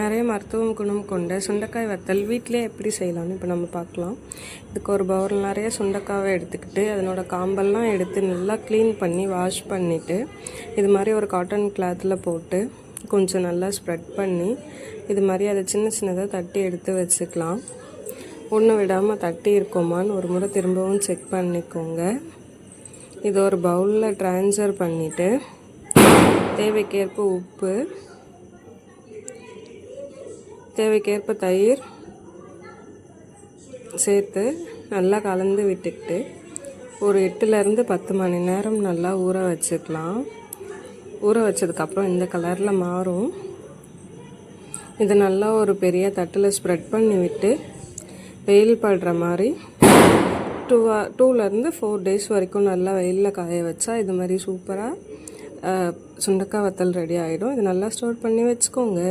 நிறைய மருத்துவ குணம் கொண்ட சுண்டைக்காய் வத்தல் வீட்டிலே எப்படி செய்யலாம்னு இப்போ நம்ம பார்க்கலாம். இதுக்கு ஒரு பவுல் நிறைய சுண்டைக்காவை எடுத்துக்கிட்டு அதனோட காம்பெல்லாம் எடுத்து நல்லா க்ளீன் பண்ணி வாஷ் பண்ணிவிட்டு இது மாதிரி ஒரு காட்டன் கிளாத்தில் போட்டு கொஞ்சம் நல்லா ஸ்ப்ரெட் பண்ணி இது மாதிரி அதை சின்ன சின்னதாக தட்டி எடுத்து வச்சுக்கலாம். ஒன்று விடாமல் தட்டி இருக்கோமான்னு ஒரு முறை திரும்பவும் செக் பண்ணிக்கோங்க. இது ஒரு பவுலில் ட்ரான்ஸ்ஃபர் பண்ணிவிட்டு தேவைக்கேற்ப உப்பு தேவைக்கேற்ப தயிர் சேர்த்து நல்லா கலந்து விட்டுக்கிட்டு ஒரு எட்டுலேருந்து பத்து மணி நேரம் நல்லா ஊற வச்சுக்கலாம். ஊற வச்சதுக்கப்புறம் இந்த கலரில் மாறும். இது நல்லா ஒரு பெரிய தட்டில் ஸ்ப்ரெட் பண்ணி விட்டு வெயில் படுற மாதிரி டூ டூலேருந்து ஃபோர் டேஸ் வரைக்கும் நல்லா வெயிலில் காய வச்சா இது மாதிரி சூப்பராக சுண்டக்காய் வத்தல் ரெடி ஆகிடும் இது நல்லா ஸ்டோர் பண்ணி வச்சுக்கோங்க.